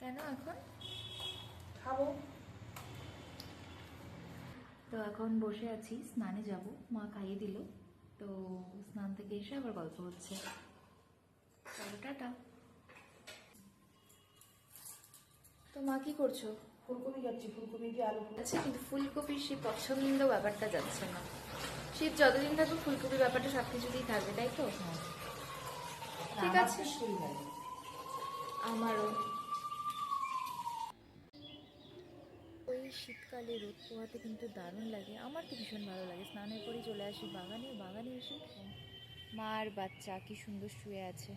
কেন এখন? খাব। তো এখন বসে আছি স্নানে যাব। মা খাইয়ে দিল। তো স্নান থেকে এসে আবার গল্প হচ্ছে। চলো টাটা। তো মা কি করছ? ফুলকপি যাচ্ছি ফুলকপি দিয়ে আলু আচ্ছা কিন্তু ফুলকপির সেই পছন্দ ব্যাপারটা যাচ্ছে না। শীত যতদিন থাকবে ফুলকপি ব্যাপারটা সব কিছুতেই থাকবে তাই তো? ঠিক আমার আছে। আমারও। ওই শীতকালে রোদ পোহাতে কিন্তু দারুণ লাগে। আমার তো ভীষণ ভালো লাগে। স্নানের পরেই চলে আসি বাগানে। বাগানে এসে মা আর বাচ্চা কি সুন্দর শুয়ে আছে।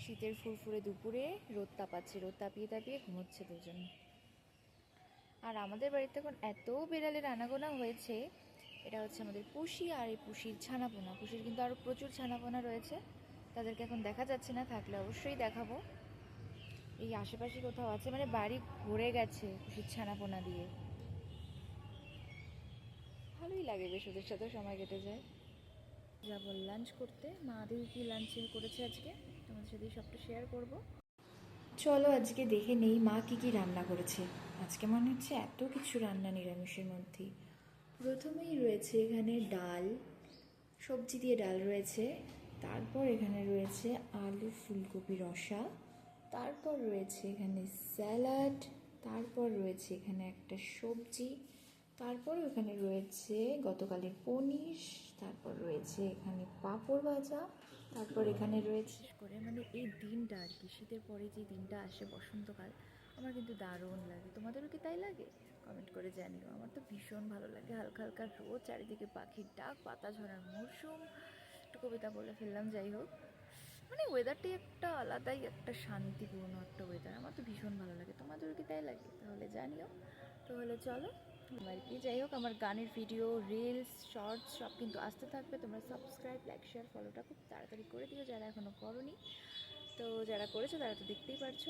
শীতের ফুরফুরে দুপুরে রোদ তাপাচ্ছে। রোদ তাপিয়ে তাপিয়ে ঘুমোচ্ছে দুজন। আর আমাদের বাড়িতে এখন এত বেড়ালের আনাগোনা হয়েছে, এটা হচ্ছে আমাদের পুষি আর এই পুষির ছানাপোনা। পুষির কিন্তু আরও প্রচুর ছানাপোনা রয়েছে। তাদেরকে এখন দেখা যাচ্ছে না, থাকলে অবশ্যই দেখাবো। এই আশেপাশে কোথাও আছে? মানে বাড়ি ভরে গেছে পুষির ছানাপোনা দিয়ে। ভালোই লাগে বেশ, ওদের সাথে সময় কেটে যায়। যাব লাঞ্চ করতে? মা দিদি কি লাঞ্চ করেছে আজকে? তোমাদের সাথে সবটা শেয়ার করব। চলো আজকে দেখে নেই মা কি কি রান্না করেছে। আজকে মনে হচ্ছে এত কিছু রান্না নিরামিষের মধ্যেই প্রথমেই রয়েছে এখানে ডাল, সবজি দিয়ে ডাল রয়েছে। তারপর এখানে রয়েছে আলু ফুলকপি রসা, তারপর রয়েছে এখানে স্যালাড, তারপর রয়েছে এখানে একটা সবজি, তারপর এখানে রয়েছে গতকালের পনির, তারপর রয়েছে এখানে পাঁপড় ভাজা, তারপর এখানে রয়েছে করে মানে এই দিনটা আর কি, শীতের পরে যে দিনটা আসে বসন্তকাল, আমার কিন্তু দারুণ লাগে। তোমাদেরও কি তাই লাগে? কমেন্ট করে জানিও। আমার তো ভীষণ ভালো লাগে। হালকা হালকা রোদ, চারিদিকে পাখির ডাক, পাতা ঝরার মরশুম কবিতা বলে ফেললাম, যাই হোক। মানে ওয়েদারটাই একটা আলাদাই একটা শান্তিপূর্ণ একটা ওয়েদার আমার তো ভীষণ ভালো লাগে। তোমাদেরও কি তাই লাগে? তাহলে জানিও। তাহলে চলো আর কি, যাই হোক, আমার গানের ভিডিও রিলস শর্টস সব কিন্তু আসতে থাকবে। তোমরা সাবস্ক্রাইব লাইক শেয়ার ফলোটা খুব তাড়াতাড়ি করে দিও যারা এখনও করনি। তো যারা করেছ তারা তো দেখতেই পারছ।